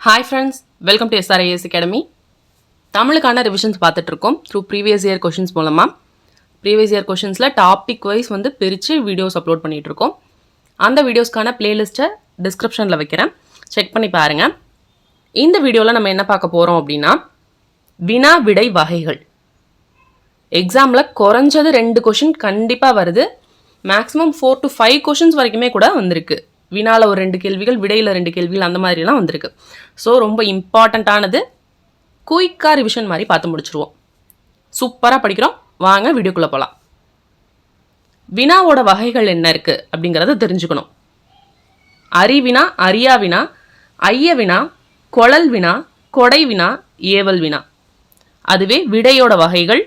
Hi friends welcome to SRIS academy தமிழுக்கான revisions பார்த்துட்ருக்கோம் through previous year questions மூலமாக previous year கொஷின்ஸில் topic wise வந்து பிரித்து வீடியோஸ் அப்லோட் பண்ணிகிட்ருக்கோம் அந்த வீடியோஸ்க்கான பிளேலிஸ்ட்டை டிஸ்கிரிப்ஷனில் வைக்கிறேன். செக் பண்ணி பாருங்கள் இந்த வீடியோவில் நம்ம என்ன பார்க்க போகிறோம் அப்படின்னா வினா விடை வகைகள். எக்ஸாமில் குறைஞ்சது ரெண்டு கொஷின் கண்டிப்பாக வருது. Maximum four to five questions வரைக்குமே கூட வந்திருக்கு. வினால ஒரு ரெண்டு கேள்விகள் விடையில் ரெண்டு கேள்விகள் அந்த மாதிரிலாம் வந்திருக்கு. ஸோ ரொம்ப இம்பார்ட்டண்ட்டானது குயிக்காக ரிவிஷன் மாதிரி பார்த்து முடிச்சிருவோம். சூப்பராக படிக்கிறோம். வாங்க வீடியோக்குள்ளே போகலாம் வினாவோட வகைகள் என்ன இருக்குது அப்படிங்கிறத தெரிஞ்சுக்கணும். அறிவினா அரியா வினா ஐய வினா கொழல் வினா கொடை வினா ஏவல் வினா. அதுவே விடையோட வகைகள்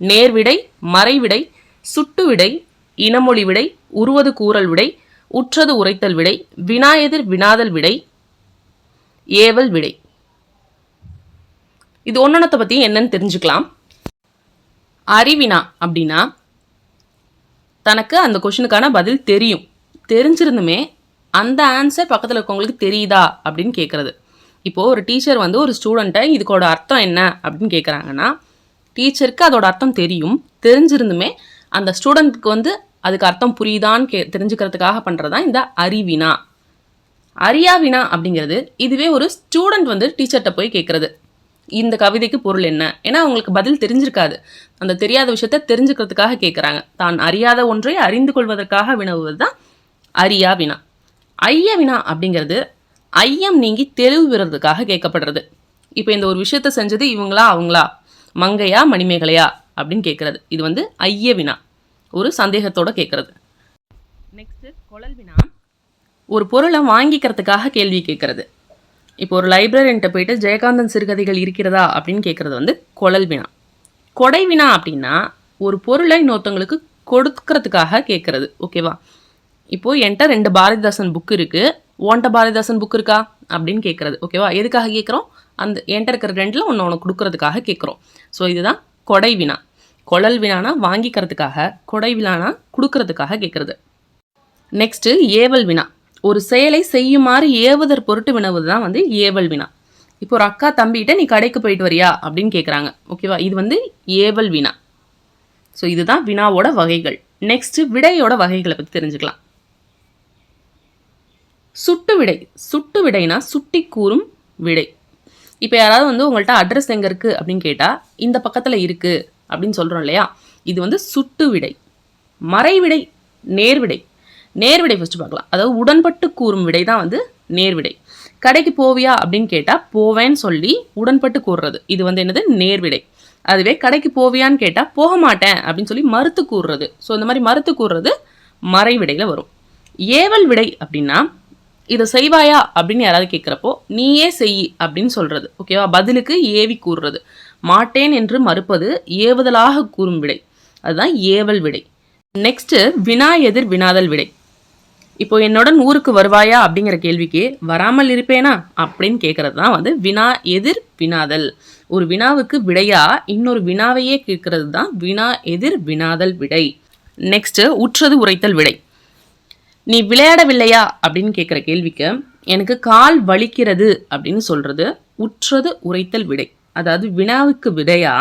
நேர்விடை மறைவிடை சுட்டு விடை இனமொழி விடை உருவது கூறல் விடை உற்றது உரைத்தல் விடை வினாயெதிர் வினாதல் விடை ஏவல் விடை. இது ஒன்னொன்னத்தை பற்றி என்னன்னு தெரிஞ்சுக்கலாம். அறிவினா அப்படின்னா தனக்கு அந்த கொஷினுக்கான பதில் தெரியும். தெரிஞ்சிருந்துமே அந்த ஆன்சர் பக்கத்தில் இருக்கவங்களுக்கு தெரியுதா அப்படின்னு கேட்குறது இப்போது ஒரு டீச்சர் வந்து ஒரு ஸ்டூடெண்ட்டை இதுக்கோட அர்த்தம் என்ன அப்படின்னு கேட்குறாங்கன்னா டீச்சருக்கு அதோட அர்த்தம் தெரியும். தெரிஞ்சிருந்துமே அந்த ஸ்டூடெண்ட்க்கு வந்து அதுக்கு அர்த்தம் புரியுதான்னு கே தெரிஞ்சுக்கிறதுக்காக பண்ணுறது தான் இந்த அறிவினா. அறியாவினா அப்படிங்கிறது இதுவே ஒரு ஸ்டூடெண்ட் வந்து டீச்சர்கிட்ட போய் கேட்குறது இந்த கவிதைக்கு பொருள் என்ன? ஏன்னா அவங்களுக்கு பதில் தெரிஞ்சிருக்காது. அந்த தெரியாத விஷயத்த தெரிஞ்சுக்கிறதுக்காக கேட்குறாங்க தான் அறியாத ஒன்றை அறிந்து கொள்வதற்காக வினவுவது தான் அறியா வினா. ஐய வினா அப்படிங்கிறது ஐயம் நீங்கி தெளிவு பெறுறதுக்காக கேட்கப்படுறது இப்போ இந்த ஒரு விஷயத்த செஞ்சது இவங்களா அவங்களா? மங்கையா மணிமேகலையா அப்படின்னு கேட்குறது இது வந்து ஐய வினா. ஒரு சந்தேகத்தோட கேட்குறது நெக்ஸ்ட்டு குழல் வினா. ஒரு பொருளை வாங்கிக்கிறதுக்காக கேள்வி கேட்குறது இப்போ ஒரு லைப்ரரியன்ட்ட போயிட்டு ஜெயகாந்தன் சிறுகதைகள் இருக்கிறதா? அப்படின்னு கேட்குறது வந்து குழல் வினா. கொடை வினா அப்படின்னா ஒரு பொருளை இன்னொருத்தவங்களுக்கு கொடுக்கறதுக்காக கேட்குறது ஓகேவா இப்போ என்கிட்ட ரெண்டு பாரதிதாசன் புக் இருக்குது உன்கிட்ட பாரதிதாசன் புக் இருக்கா? அப்படின்னு கேட்குறது ஓகேவா எதுக்காக கேட்குறோம் அந்த என்கிட்ட இருக்கிற ரெண்டில் ஒன்று உனக்கு கொடுக்கறதுக்காக கேட்குறோம் ஸோ இதுதான் கொடை வினா. குழல் வினானா வாங்கிக்கிறதுக்காக கொடை வினானா கொடுக்கறதுக்காக கேட்குறது நெக்ஸ்ட்டு ஏவல் வினா. ஒரு செயலை செய்யுமாறு ஏவுதற் பொருட்டு வினவு தான் வந்து ஏவல் வினா. இப்போ ஒரு அக்கா தம்பிகிட்ட நீ கடைக்கு போயிட்டு வரியா அப்படின்னு கேட்குறாங்க ஓகேவா இது வந்து ஏவல் வினா. ஸோ இதுதான் வினாவோட வகைகள். நெக்ஸ்ட்டு விடையோட வகைகளை பற்றி தெரிஞ்சுக்கலாம். சுட்டு விடை. சுட்டு விடைனா சுட்டி கூறும் விடை. இப்போ யாராவது வந்து உங்கள்கிட்ட அட்ரஸ் எங்கே இருக்குது அப்படின்னு கேட்டால் இந்த பக்கத்தில் இருக்குது அப்படின்னு சொல்கிறோம் இல்லையா? இது வந்து சுட்டு விடை. மறைவிடை நேர்விடை. நேர்விடை ஃபஸ்ட்டு பார்க்கலாம். அதாவது உடன்பட்டு கூறும் விடை தான் வந்து நேர்விடை. கடைக்கு போவியா அப்படின்னு கேட்டால் போவேன்னு சொல்லி உடன்பட்டு கூறுறது. இது வந்து என்னது? நேர்விடை. அதுவே கடைக்கு போவியான்னு கேட்டால் போக மாட்டேன் அப்படின்னு சொல்லி மறுத்து கூறுறது. ஸோ இந்த மாதிரி மறுத்து கூறுறது மறைவிடையில் வரும். ஏவல் விடை அப்படின்னா இதை செய்வாயா அப்படின்னு யாராவது கேட்குறப்போ நீயே செய் அப்படின்னு சொல்கிறது ஓகேவா பதிலுக்கு ஏவி கூறுறது. மாட்டேன் என்று மறுப்பது ஏவுதலாக கூறும் விடை. அதுதான் ஏவல் விடை. நெக்ஸ்ட்டு வினா எதிர் வினாதல் விடை. இப்போ என்னுடன் ஊருக்கு வருவாயா அப்படிங்கிற கேள்விக்கு வராமல் இருப்பேனா அப்படின்னு கேட்கறது தான் வந்து வினா எதிர் வினாதல். ஒரு வினாவுக்கு விடையா இன்னொரு வினாவையே கேட்கறது தான் வினா எதிர் வினாதல் விடை. நெக்ஸ்ட்டு உற்றது உரைத்தல் விடை. நீ விளையாடவில்லையா அப்படின்னு கேட்குற கேள்விக்கு எனக்கு கால் வலிக்கிறது அப்படின்னு சொல்கிறது உற்றது உரைத்தல் விடை. அதாவது வினாவுக்கு விடையா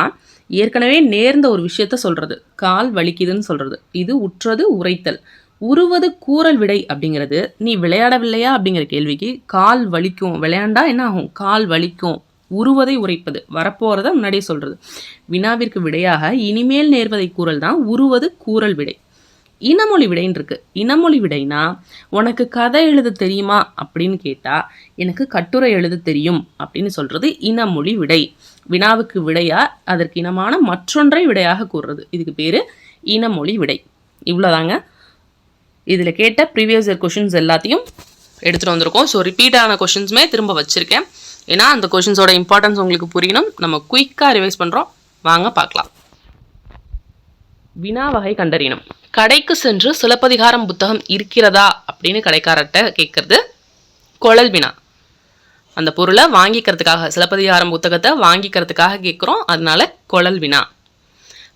ஏற்கனவே நேர்ந்த ஒரு விஷயத்த சொல்கிறது கால் வலிக்குதுன்னு சொல்கிறது இது உற்றது உரைத்தல். உருவது கூறல் விடை அப்படிங்கிறது நீ விளையாடவில்லையா அப்படிங்கிற கேள்விக்கு கால் வலிக்கும். விளையாண்டா என்ன ஆகும்? கால் வலிக்கும். உருவதை உரைப்பது. வரப்போகிறத முன்னாடியே சொல்கிறது வினாவிற்கு விடையாக இனிமேல் நேர்வதை கூறல் தான் உருவது கூறல் விடை. இனமொழி விடைன்னு இருக்குது இனமொழி விடைனா உனக்கு கதை எழுத தெரியுமா அப்படின்னு கேட்டால் எனக்கு கட்டுரை எழுத தெரியும் அப்படின்னு சொல்கிறது இனமொழி விடை. வினாவுக்கு விடையா அதற்கு இனமான மற்றொன்றை விடையாக கூறுறது. இதுக்கு பேர் இனமொழி விடை. இவ்வளோதாங்க இதில் கேட்ட ப்ரீவியஸ் இயர் கொஷின்ஸ் எல்லாத்தையும் எடுத்துகிட்டு வந்திருக்கோம். ஸோ ரிப்பீட்டான கொஷின்ஸுமே திரும்ப வச்சுருக்கேன். ஏன்னா அந்த கொஷின்ஸோட இம்பார்ட்டன்ஸ் உங்களுக்கு புரியணும். நம்ம குயிக்காக ரிவைஸ் பண்ணுறோம் வாங்க பார்க்கலாம். வினா வகை கண்டறியணும். கடைக்கு சென்று சிலப்பதிகாரம் புத்தகம் இருக்கிறதா அப்படின்னு கடைக்காரர்கிட்ட கேட்குறது குழல் வினா. அந்த பொருளை வாங்கிக்கிறதுக்காக சிலப்பதிகாரம் புத்தகத்தை வாங்கிக்கிறதுக்காக கேட்குறோம். அதனால குழல் வினா.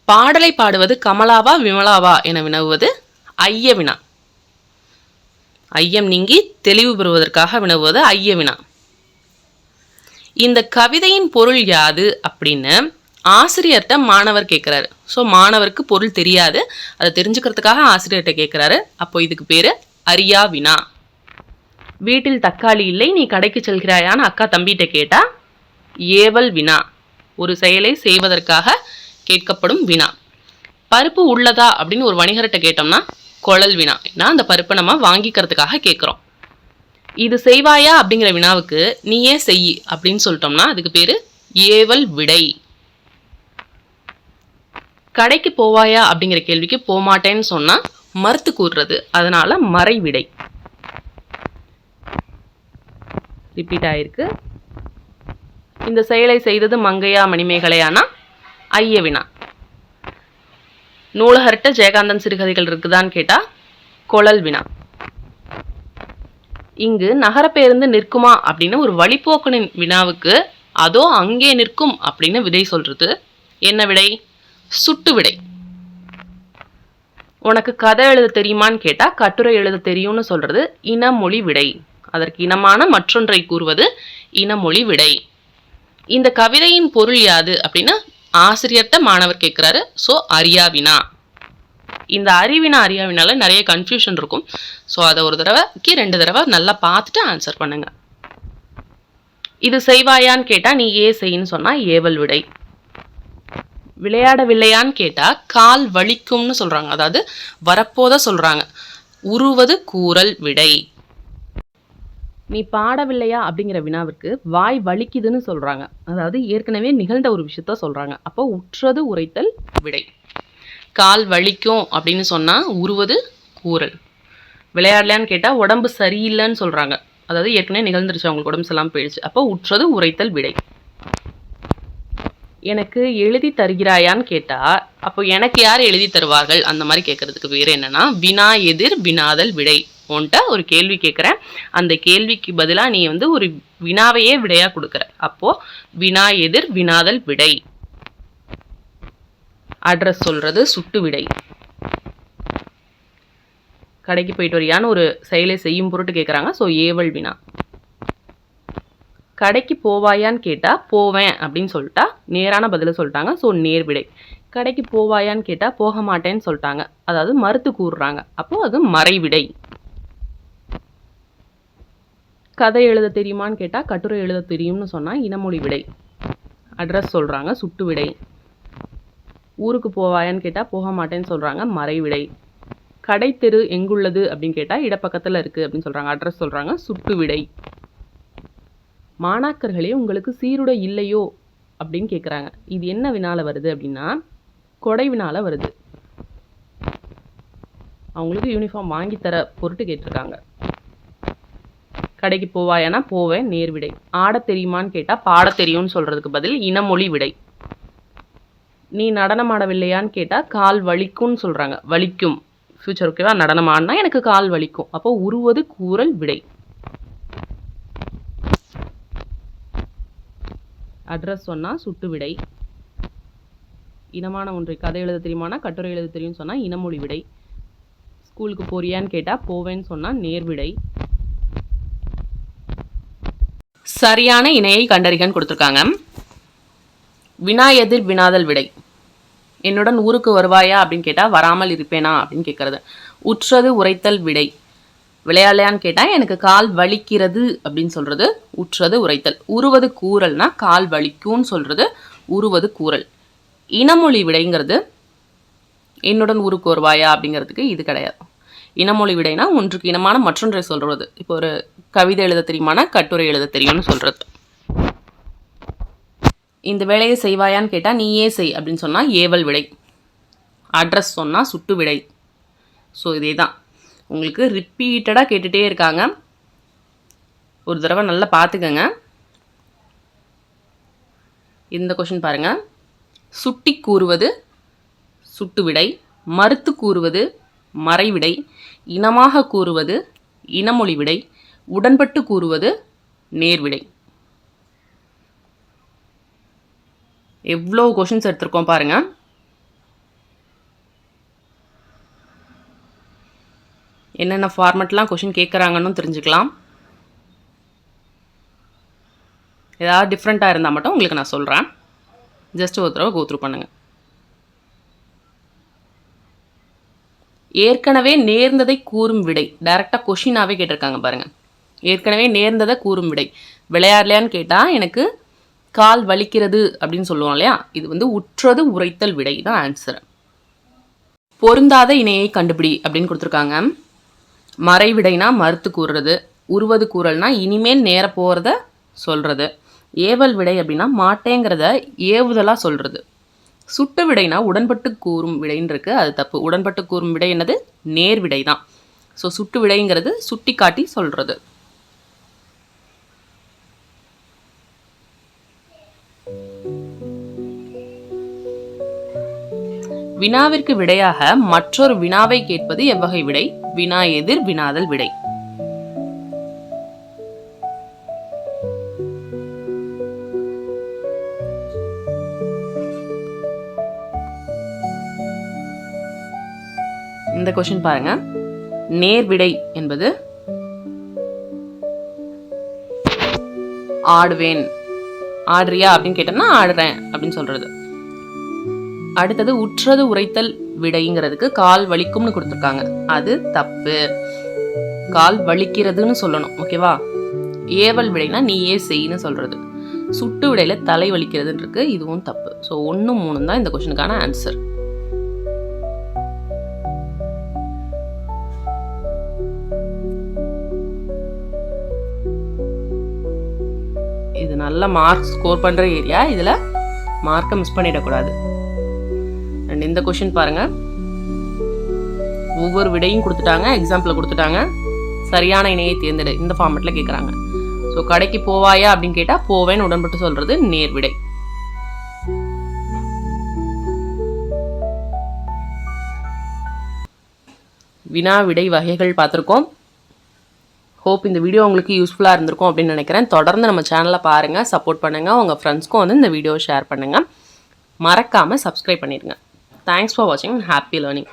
பாடலை பாடுவது கமலாவா விமலாவா என வினவுவது ஐய வினா. ஐயம் நீங்கி தெளிவு பெறுவதற்காக வினவுவது ஐய வினா. இந்த கவிதையின் பொருள் யாது அப்படின்னு ஆசிரியர்கிட்ட மாணவர் கேட்குறாரு ஸோ மாணவருக்கு பொருள் தெரியாது. அதை தெரிஞ்சுக்கிறதுக்காக ஆசிரியர்கிட்ட கேட்குறாரு அப்போ இதுக்கு பேர் அரியா வினா. வீட்டில் தக்காளி இல்லை நீ கடைக்கு செல்கிறாயான்னு அக்கா தம்பிகிட்ட கேட்டால் ஏவல் வினா. ஒரு செயலை செய்வதற்காக கேட்கப்படும் வினா. பருப்பு உள்ளதா அப்படின்னு ஒரு வணிகர்கிட்ட கேட்டோம்னா குழல் வினா. ஏன்னா அந்த பருப்பை நம்ம வாங்கிக்கிறதுக்காக கேட்குறோம் இது செய்வாயா அப்படிங்கிற வினாவுக்கு நீயே செய் அப்படின்னு சொல்லிட்டோம்னா அதுக்கு பேர் ஏவல் விடை. கடைக்கு போவாயா அப்படிங்கிற கேள்விக்கு போமாட்டேன்னு சொன்னா மறுத்து கூறுறது. அதனால மறைவிடை. ரிப்பீட் ஆயிருக்கு. இந்த செயலை செய்தது மங்கையா மணிமேகலையானா? ஐய வினா நூலகர்கிட்ட ஜெயகாந்தன் சிறுகதைகள் இருக்குதான்னு கேட்டா கொழல் வினா இங்கு நகர பேருந்து நிற்குமா அப்படின்னு ஒரு வழிபோக்கனின் வினாவுக்கு அதோ அங்கே நிற்கும் அப்படின்னு விடை சொல்றது. என்ன விடை? சுட்டு விடை. உனக்கு கதை எழுத தெரியுமான்னு கேட்டால் கட்டுரை எழுத தெரியும்னு சொல்கிறது இனமொழி விடை. அதற்கு இனமான மற்றொன்றை கூறுவது இனமொழி விடை. இந்த கவிதையின் பொருள் யாது அப்படின்னா ஆசிரியர்கிட்ட மாணவர் கேட்குறாரு ஸோ அரியாவினா இந்த அறிவினா அறியாவினால நிறைய கன்ஃபியூஷன் இருக்கும். ஸோ அதை ஒரு தடவைக்கு ரெண்டு தடவை நல்லா பார்த்துட்டு ஆன்சர் பண்ணுங்க. இது செய்வாயான்னு கேட்டால் நீ ஏ செய்யின்னு சொன்னால் ஏவல் விடை. விளையாடவில்லையான்னு கேட்டால் கால் வலிக்கும்னு சொல்கிறாங்க அதாவது வரப்போத சொல்கிறாங்க உருவது கூறல் விடை. நீ பாடவில்லையா அப்படிங்கிற வினாவிற்கு வாய் வலிக்குதுன்னு சொல்கிறாங்க அதாவது ஏற்கனவே நிகழ்ந்த ஒரு விஷயத்த சொல்கிறாங்க அப்போ உற்றது உரைத்தல் விடை. கால் வலிக்கும் அப்படின்னு சொன்னால் உருவது கூறல். விளையாடலான்னு கேட்டால் உடம்பு சரியில்லைன்னு சொல்கிறாங்க அதாவது ஏற்கனவே நிகழ்ந்துருச்சு அவங்களுக்கு உடம்பு சரியில்லாமல் போயிடுச்சு. அப்போ உற்றது உரைத்தல் விடை. எனக்கு எழுதி தருகிறாயான்னு கேட்டால் அப்போ எனக்கு யார் எழுதி தருவார்கள்? அந்த மாதிரி கேட்கறதுக்கு வேறு என்னன்னா வினா எதிர் வினாதல் விடை உன்ட்ட ஒரு கேள்வி கேட்குறேன் அந்த கேள்விக்கு பதிலாக நீ வந்து ஒரு வினாவையே விடையாக கொடுக்குற. அப்போது வினா எதிர் வினாதல் விடை. அட்ரஸ் சொல்கிறது சுட்டு விடை. கடைக்கு போயிட்டு வரியான்னு ஒரு செயலை செய்யும் பொருட்டு கேட்குறாங்க ஸோ ஏவல் வினா. கடைக்கு போவாயான்னு கேட்டால் போவேன் அப்படின்னு சொல்லிட்டா நேரான பதிலை சொல்லிட்டாங்க. ஸோ நேர் விடை கடைக்கு போவாயான்னு கேட்டால் போக மாட்டேன்னு சொல்லிட்டாங்க. அதாவது மறுத்து கூறுறாங்க. அப்போது அது மறைவிடை. கதை எழுத தெரியுமான்னு கேட்டால் கட்டுரை எழுத தெரியும்னு சொன்னால் இனமொழி விடை. அட்ரஸ் சொல்கிறாங்க சுட்டு விடை. ஊருக்கு போவாயான்னு கேட்டால் போக மாட்டேன்னு சொல்கிறாங்க மறைவிடை. கடை தெரு எங்குள்ளது அப்படின்னு கேட்டால் இடப்பக்கத்தில் இருக்குது அப்படின்னு சொல்கிறாங்க அட்ரஸ் சொல்கிறாங்க சுட்டு விடை. மாணாக்கர்களே உங்களுக்கு சீருடை இல்லையோ? அப்படின்னு கேட்குறாங்க இது என்ன வினால வருது அப்படின்னா கொடை வினால வருது. அவங்களுக்கு யூனிஃபார்ம் வாங்கி தர பொருட்டு கேட்டிருக்காங்க. கடைக்கு போவாயானா போவேன் நேர் விடை. ஆடத் தெரியுமான்னு கேட்டால் பாட தெரியும்னு சொல்கிறதுக்கு பதில் இனமொழி விடை. நீ நடனம் ஆடவில்லையான்னு கேட்டால் கால் வலிக்கும்னு சொல்கிறாங்க வலிக்கும். ஃப்யூச்சர் ஓகேவா நடனம் ஆடினா எனக்கு கால் வலிக்கும். அப்போ உருவது கூறல் விடை. அட்ரஸ் சொன்னால் சுட்டு விடை இனமான ஒன்றை கதை எழுத தெரியுமானா? கட்டுரை எழுத தெரியும்னு சொன்னால் இனமொழி விடை. ஸ்கூலுக்கு போறியான்னு கேட்டால் போவேன்னு சொன்னால் நேர்விடை சரியான இணையை கண்டறிகன்னு கொடுத்துருக்காங்க. வினா எதிர் வினாதல் விடை. என்னுடன் ஊருக்கு வருவாயா அப்படின்னு கேட்டால் வராமல் இருப்பேனா அப்படின்னு கேட்குறது உற்றது உரைத்தல் விடை. விளையாடலையான்னு கேட்டால் எனக்கு கால் வலிக்கிறது அப்படின்னு சொல்கிறது உற்றது உரைத்தல். உருவது கூறல்னா கால் வலிக்கும்னு சொல்கிறது உருவது கூறல். இனமொழி விடைங்கிறது என்னுடன் ஊருக்கு வருவாயா அப்படிங்கிறதுக்கு இது கிடையாது. இனமொழி விடைனா ஒன்றுக்கு இனமான மற்றொன்றை சொல்கிறது இப்போ ஒரு கவிதை எழுத தெரியுமானா கட்டுரை எழுத தெரியும்னு சொல்கிறது இந்த வேலையை செய்வாயான்னு கேட்டால் நீயே செய் அப்படின்னு சொன்னால் ஏவல் விடை. அட்ரஸ் சொன்னால் சுட்டு விடை. ஸோ இதே தான் உங்களுக்கு ரிப்பீட்டடாக கேட்டுகிட்டே இருக்காங்க. ஒரு தடவை நல்லா பார்த்துக்கங்க. இந்த கொஷின் பாருங்கள் சுட்டி கூறுவது சுட்டு விடை. மறுத்து கூறுவது மறைவிடை. இனமாக கூறுவது இனமொழி விடை. உடன்பட்டு கூறுவது நேர்விடை. எவ்வளோ கொஷின்ஸ் எடுத்திருக்கோம் பாருங்கள் என்னென்ன ஃபார்மெட்லாம் கொஷின் கேட்குறாங்கன்னு தெரிஞ்சுக்கலாம். ஏதாவது டிஃப்ரெண்ட்டாக இருந்தால் மட்டும் உங்களுக்கு நான் சொல்கிறேன் ஜஸ்ட் ஒரு தடவை கோத்ரூ பண்ணுங்கள் ஏற்கனவே நேர்ந்ததை கூறும் விடை. டைரெக்டாக கொஷினாகவே கேட்டிருக்காங்க பாருங்கள் ஏற்கனவே நேர்ந்ததை கூறும் விடை. விளையாடலையான்னு கேட்டால் எனக்கு கால் வலிக்கிறது அப்படின்னு சொல்லுவோம் இல்லையா? இது வந்து உற்றது உரைத்தல் விடை தான் ஆன்சர் பொருந்தாத இணையை கண்டுபிடி அப்படின்னு கொடுத்துருக்காங்க. மறைவிடைனா மறுத்து கூறுறது உருவது கூறல்னா இனிமேல் நேர போகிறத சொல்கிறது ஏவல் விடை அப்படின்னா மாட்டேங்கிறத ஏவுதலாக சொல்கிறது சுட்டு விடைனா உடன்பட்டு கூறும் விடைன்றிருக்கு அது தப்பு. உடன்பட்டு கூறும் விடை என்னது? நேர் விடை தான். ஸோ சுட்டு விடைங்கிறது சுட்டி காட்டி சொல்கிறது வினாவிற்கு விடையாக மற்றொரு வினாவை கேட்பது எவ்வகை விடை? வினா எதிர் வினாதல் விடை. இந்த கொஷின் பாருங்க. நேர் விடை என்பது ஆடுவேன். ஆடுறியா அப்படின்னு கேட்டோம்னா ஆடுறேன் அப்படின்னு சொல்றது. அடுத்தது உற்றது உரைத்தல் விடைங்கிறதுக்கு கால் வலிக்கும்னு கொடுத்துருக்காங்க. அது தப்பு. கால் வலிக்கிறதுன்னு சொல்லணும் ஓகேவா? ஏவல் விடைனா நீயே செய்ன்னு சொல்றது. சுட்டு விடையில தலை வலிக்கிறதுன்னு இருக்கு இதுவும் தப்பு. ஸோ ஒன்று மூணு தான் இந்த கொஷனுக்கான ஆன்சர் இது நல்ல மார்க் ஸ்கோர் பண்ணுற ஏரியா இதில் மார்க்கை மிஸ் பண்ணிடக்கூடாது. இந்த கொஷின் பாருங்க. ஒவ்வொரு விடையும் கொடுத்துட்டாங்க எக்ஸாம்பிள் கொடுத்துட்டாங்க. சரியான இணையை தேர்ந்தெடு இந்த ஃபார்மெட்டில் கேட்குறாங்க ஸோ கடைக்கு போவாயா அப்படின்னு கேட்டால் போவேன்னு உடன்பட்டு சொல்கிறது நேர்விடை வினா விடை வகைகள் பார்த்துருக்கோம். ஹோப் இந்த வீடியோ உங்களுக்கு யூஸ்ஃபுல்லாக இருந்திருக்கும் அப்படின்னு நினைக்கிறேன். தொடர்ந்து நம்ம சேனலை பாருங்கள் சப்போர்ட் பண்ணுங்கள் உங்கள் ஃப்ரெண்ட்ஸ்க்கும் வந்து இந்த வீடியோ ஷேர் பண்ணுங்கள் மறக்காமல் சப்ஸ்கிரைப் பண்ணிடுங்க Thanks for watching happy learning.